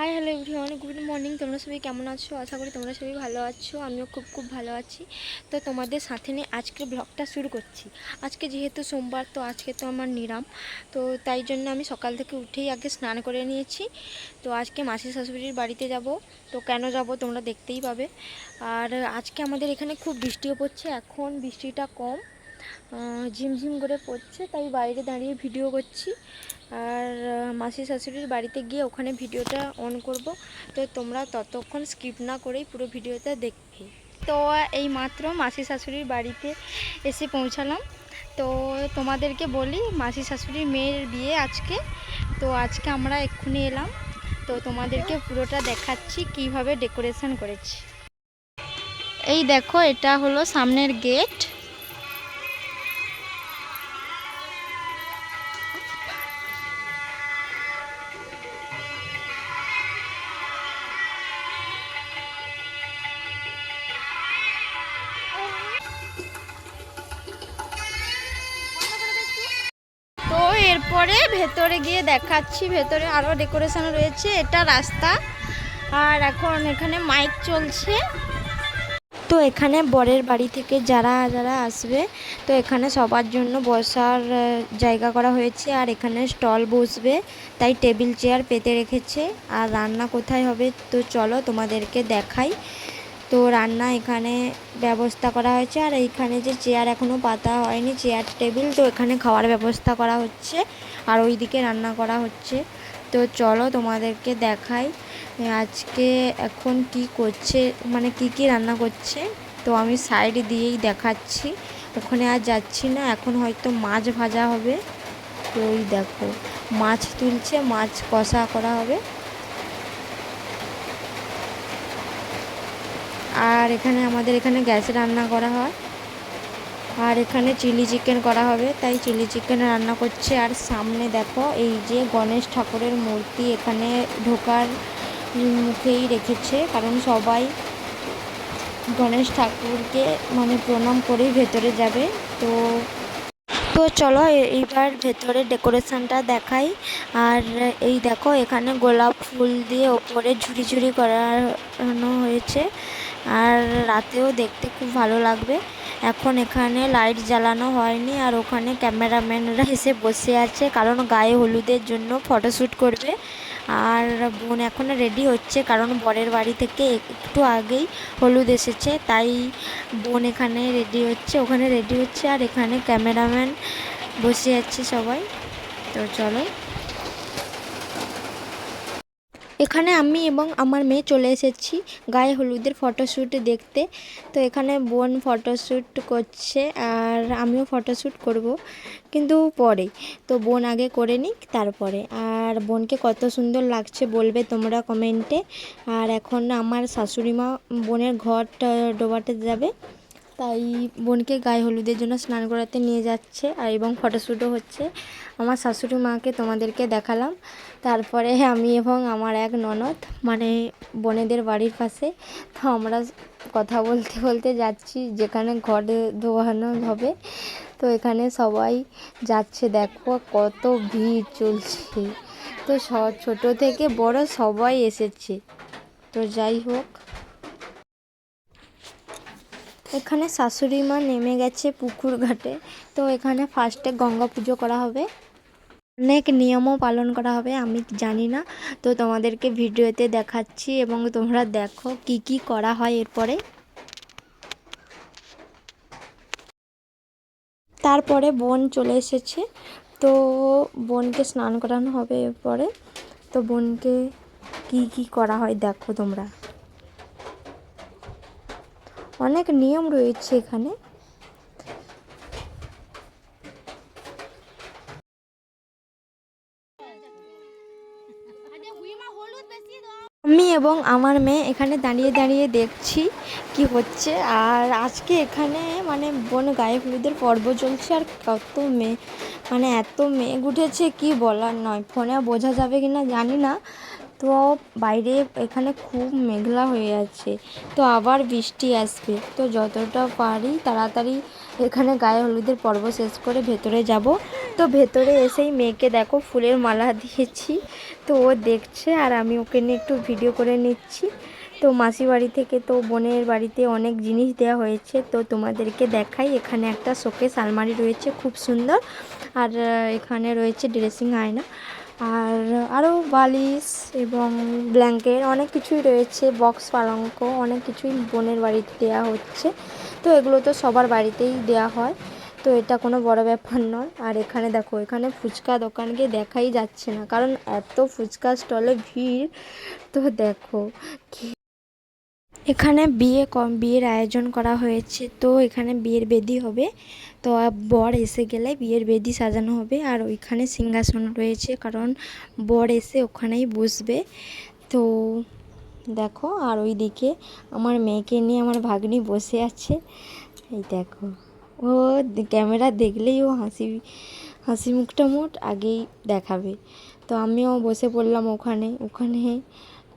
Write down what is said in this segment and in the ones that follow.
Hi hello everyone good morning তোমরা সবাই কেমন আছো? আশা করি তোমরা সবাই ভালো আছো। আমিও খুব খুব ভালো আছি। তো তোমাদের সাথে নিয়ে আজকে ব্লগটা শুরু করছি। আজকে যেহেতু সোমবার, তো আজকে তো আমার নিরাম। তো তাই জন্য আমি সকাল থেকে উঠেই আগে স্নান করে নিয়েছি। তো আজকে মাসির শাশুড়ির বাড়িতে যাব। তো কেন যাব তোমরা দেখতেই পাবে। আর আজকে আমাদের এখানে খুব বৃষ্টিও পড়ছে। এখন বৃষ্টিটা কম। ঝিমঝিম করে পড়ছে, তাই বাইরে দাঁড়িয়ে ভিডিও করছি। আর মাসি শাশুড়ির বাড়িতে গিয়ে ওখানে ভিডিওটা অন করব। তো তোমরা ততক্ষণ স্কিপ না করেই পুরো ভিডিওটা দেখবে। তো এই মাত্র মাসি শাশুড়ির বাড়িতে এসে পৌঁছালাম। তো তোমাদেরকে বলি, মাসি শাশুড়ির মেয়ের বিয়ে আজকে। তো আজকে আমরা এক্ষুনি এলাম। তো তোমাদেরকে পুরোটা দেখাচ্ছি, কীভাবে ডেকোরেশন করেছি। এই দেখো, এটা হলো সামনের গেট এরপরে ভেতরে গিয়ে দেখাচ্ছি, ভেতরে আরও ডেকোরেশন রয়েছে, এটা রাস্তা। আর এখন এখানে মাইক চলছে। তো এখানে বরের বাড়ি থেকে যারা যারা আসবে, তো এখানে সবার জন্য বসার জায়গা করা হয়েছে। আর এখানে স্টল বসবে, তাই টেবিল চেয়ার পেতে রেখেছে। আর রান্না কোথায় হবে, তো চলো তোমাদেরকে দেখাই। তো রান্না এখানে ব্যবস্থা করা হয়েছে। আর এইখানে যে চেয়ার এখনও পাতা হয়নি চেয়ার টেবিল তো এখানে খাওয়ার ব্যবস্থা করা হচ্ছে। আর ওইদিকে রান্না করা হচ্ছে। তো চলো তোমাদেরকে দেখাই আজকে এখন কি করছে মানে কি কি রান্না করছে। তো আমি সাইড দিয়েই দেখাচ্ছি। ওখানে আর যাচ্ছি না, এখন হয়তো মাছ ভাজা হবে। তো ওই দেখো, মাছ তুলছে, মাছ কষা করা হবে। আর এখানে আমাদের এখানে গ্যাসে রান্না করা হয়। আর এখানে চিলি চিকেন করা হবে। তাই চিলি চিকেন রান্না করছে। আর সামনে দেখো, এই যে গণেশ ঠাকুরের মূর্তি এখানে ঢোকার মুখেই রেখেছে। কারণ সবাই গণেশ ঠাকুরকে মানে প্রণাম করেই ভেতরে যাবে। তো তো চলো এইবার ভেতরে ডেকোরেশনটা দেখাই। আর এই দেখো, এখানে গোলাপ ফুল দিয়ে ওপরে ঝুড়ি ঝুড়ি করানো হয়েছে। আর রাতেও দেখতে খুব ভালো লাগবে। এখন এখানে লাইট জ্বালানো হয়নি আর ওখানে ক্যামেরাম্যানরা এসে বসে আছে, কারণ গায়ে হলুদের জন্য ফটোশ্যুট করবে। আর বোন এখন রেডি হচ্ছে, কারণ বরের বাড়ি থেকে একটু আগেই হলুদ এসেছে, তাই বোন এখানে রেডি হচ্ছে, ওখানে রেডি হচ্ছে, আর এখানে ক্যামেরাম্যান বসে আছে সবাই। তো চলো। এখানে আমি এবং আমার মেয়ে চলে এসেছি গায়ে হলুদের ফটোশ্যুট দেখতে। তো এখানে বোন ফটোশ্যুট করছে আর আমিও ফটোশ্যুট করব কিন্তু পরে। তো বোন আগে করে নিক তারপরে। আর বোনকে কত সুন্দর লাগছে বলবে তোমরা কমেন্টে। আর এখন আমার শাশুড়ি মা বোনের ঘরটা ডোবাতে যাবে। তাই বোনকে গায়ে হলুদের জন্য স্নান করাতে নিয়ে যাচ্ছে আর এবং ফটোশ্যুটও হচ্ছে। আমার শাশুড়ি মাকে তোমাদেরকে দেখালাম। তারপরে আমি এবং আমার এক ননদ মানে বোনেদের বাড়ির পাশে। তো আমরা কথা বলতে বলতে যাচ্ছি, যেখানে ঘর ধোয়ানো হবে। তো এখানে সবাই যাচ্ছে, দেখো কত ভিড় চলছে। তো ছোট থেকে বড় সবাই এসেছে। তো যাই হোক। এখানে শাশুড়ি মা নেমে গেছে পুকুর ঘাটে। তো এখানে ফার্স্টে গঙ্গা পুজো করা হবে। অনেক নিয়মও পালন করা হবে, আমি জানি না। তো তোমাদেরকে ভিডিওতে দেখাচ্ছি এবং তোমরা দেখো কি কি করা হয় এরপরে। তারপরে বোন চলে এসেছে। তো বোনকে স্নান করানো হবে এরপরে। তো বোনকে কি কি করা হয় দেখো তোমরা। অনেক নিয়ম রয়েছে এখানে। আমি এবং আমার মেয়ে এখানে দাঁড়িয়ে দাঁড়িয়ে দেখছি কি হচ্ছে। আর আজকে এখানে মানে বোন গায়ে হলুদের পর্ব চলছে। আর কত মেয়ে মানে এত মেঘ উঠেছে কি বলার নয়। ফোনে বোঝা যাবে কি না জানি না। তো বাইরে এখানে খুব মেঘলা হয়ে আছে তো আবার বৃষ্টি আসবে। তো যতটা পারি তাড়াতাড়ি এখানে গায়ে হলুদের পর্ব শেষ করে ভেতরে যাব। তো ভেতরে এসেই মেয়েকে দেখো ফুলের মালা দিয়েছি। তো ও দেখছে আর আমি ওকে নিয়ে একটু ভিডিও করে নিচ্ছি। তো মাসি বাড়ি থেকে তো বোনের বাড়িতে অনেক জিনিস দেওয়া হয়েছে। তো তোমাদেরকে দেখাই, এখানে একটা শোকেস আলমারি রয়েছে খুব সুন্দর। আর এখানে রয়েছে ড্রেসিং আয়না। আর আরও বালিশ এবং ব্ল্যাঙ্কেট অনেক কিছুই রয়েছে, বক্স পালঙ্ক, অনেক কিছুই বোনের বাড়িতে দেওয়া হচ্ছে। তো এগুলো তো সবার বাড়িতেই দেওয়া হয়। তো এটা কোনো বড় ব্যাপার নয়। আর এখানে দেখো, এখানে ফুচকা দোকানকে দেখাই যাচ্ছে না, কারণ এত ফুচকা স্টলে ভিড়। তো দেখো এখানে বিয়ে কম, বিয়ের আয়োজন করা হয়েছে, তো এখানে বিয়ের বেদি হবে। তো বর এসে গেলে বিয়ের বেদি সাজানো হবে, আর ওইখানে সিংহাসন রয়েছে, কারণ বর এসে ওখানেই বসবে। তো দেখো, আর ওইদিকে আমার মেয়েকে নিয়ে আমার ভাগ্নি বসে আছে। এই দেখো, ও ক্যামেরা দেখলেই ও হাসি হাসি মুখটা মোট আগেই দেখাবে। তো আমিও বসে পড়লাম ওখানে ওখানে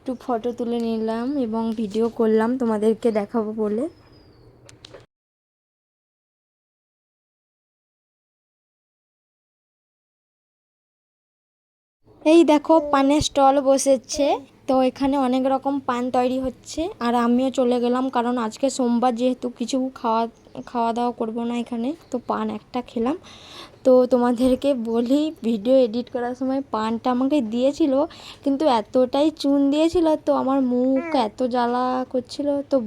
একটু ফটো তুলে নিলাম এবং ভিডিও করলাম, তোমাদেরকে দেখাবো বলে। এই দেখো, পানের স্টল বসেছে। তো এখানে অনেক রকম পান তৈরি হচ্ছে। আর আমিও চলে গেলাম, কারণ আজকে সোমবার যেহেতু কিছু খাওয়া খাওয়া দাওয়া করব না এখানে। তো পান একটা খেলাম। তো তোমাদেরকে বলি ভিডিও এডিট করার সময় পানটা আমাকে দিয়েছিল কিন্তু এতটাই চুন দিয়েছিল তো আমার মুখ এত জ্বালা করছিল তো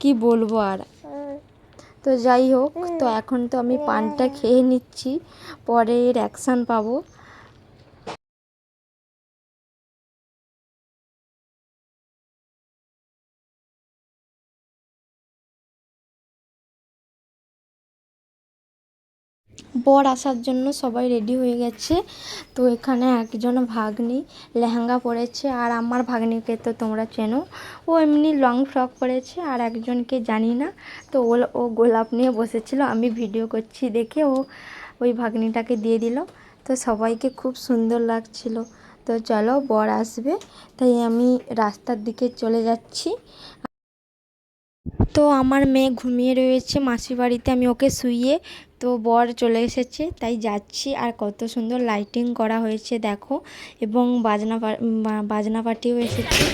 কি বলব আর? তো যাই হোক তো এখন তো আমি পানটা খেয়ে নিচ্ছি পরে এর অ্যাকশান পাবো। বর আসার জন্য সবাই রেডি হয়ে গেছে। তো এখানে একজন ভাগ্নি লেহেঙ্গা পরেছে আর আমার ভাগ্নিকে তো তোমরা চেনো। ও এমনি লং ফ্রক পরেছে আর একজনকে জানি না। তো ও ও গোলাপ নিয়ে বসেছিল, আমি ভিডিও করছি দেখে ও ওই ভাগ্নিটাকে দিয়ে দিল। তো সবাইকে খুব সুন্দর লাগছিল। তো চলো বর আসবে, তাই আমি রাস্তার দিকে চলে যাচ্ছি। তো আমার মেয়ে ঘুমিয়ে রয়েছে, মাসির বাড়িতে আমি ওকে শুইয়ে, তো বর চলে এসেছে, তাই যাচ্ছি। আর কত সুন্দর লাইটিং করা হয়েছে, দেখো। এবং বাজনা বাজনা পার্টিও এসেছে।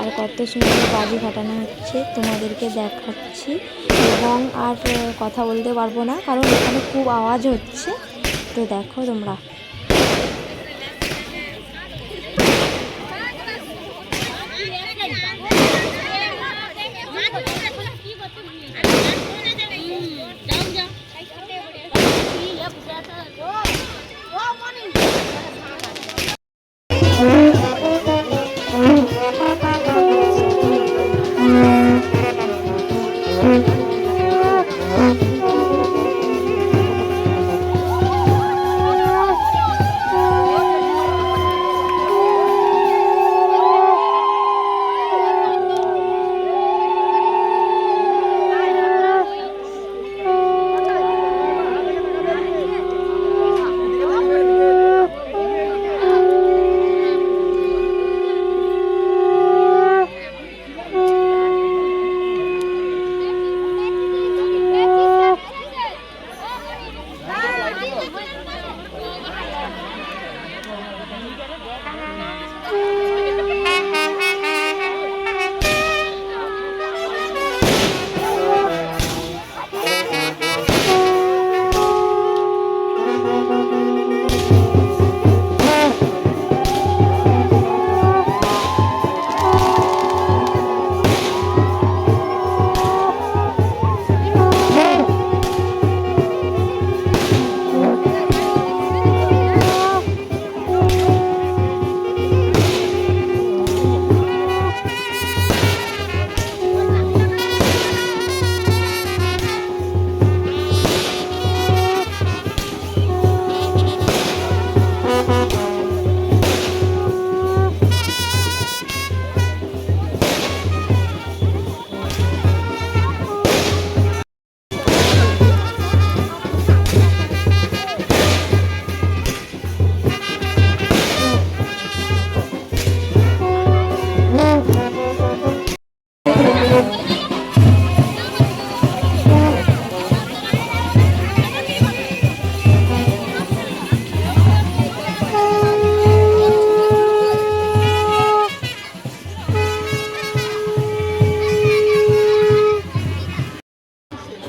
আর কত সুন্দর বাজি ফাটানো হচ্ছে, তোমাদেরকে দেখাচ্ছি। এবং আর কথা বলতে পারব না, কারণ এখানে খুব আওয়াজ হচ্ছে। তো দেখো তোমরা।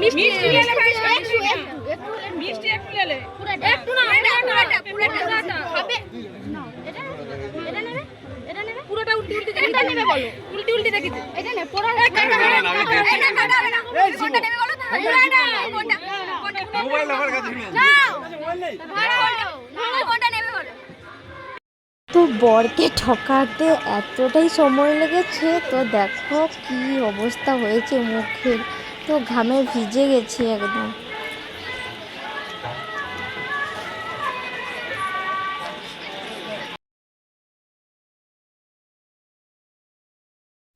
মিষ্টি নে মিষ্টি নে। একটু নে। না, পুরোটা, পুরোটা। খাবে? নাও, এটা, এটা নেবে? এটা নেবে? পুরোটা উল্টে উল্টে এটা নেবে বলো। উল্টে উল্টে দেখি এটা নে, পুরো- এটা নেবে, এটা নেবে, কোনটা নেবে বলো কোনটা? কোনটা? মোবাইল আমার কাছে নিয়ে তো বরকে ঠকাতে এতটাই সময় লেগেছে, তো দেখো কি অবস্থা হয়েছে মুখের। তো ঘামে ভিজে গেছে একদম।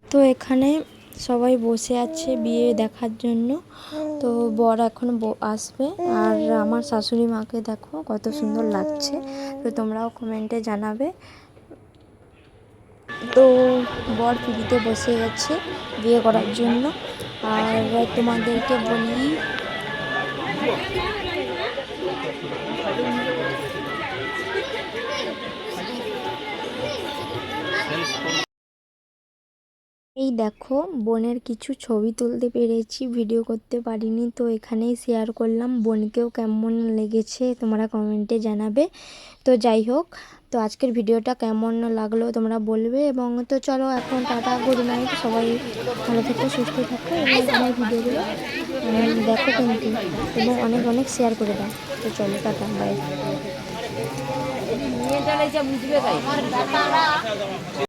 তো এখানে সবাই বসে আছে বিয়ে দেখার জন্য। তো বর এখন আসবে। আর আমার শাশুড়ি মাকে দেখো কত সুন্দর লাগছে। তো তোমরাও কমেন্টে জানাবে। তো বর পিড়িতে বসে গেছে বিয়ে করার জন্য। আর তোমাদেরকে বলি এই দেখো, বোনের কিছু ছবি তুলতে পেরেছি, ভিডিও করতে পারিনি, তো এখানেই শেয়ার করলাম। বোনকেও কেমন লেগেছে তোমরা কমেন্টে জানাবে। তো যাই হোক, তো আজকের ভিডিওটা কেমন লাগল তোমরা বলবে। এবং তো চলো এখন টাটা গুড নাইট সবাই ভালো থেকো, সুস্থ থাকো এবং আমার ভিডিওগুলো। দেখো কিন্তু এবং অনেক অনেক শেয়ার করে দাও। তো চলো, টাটা বাই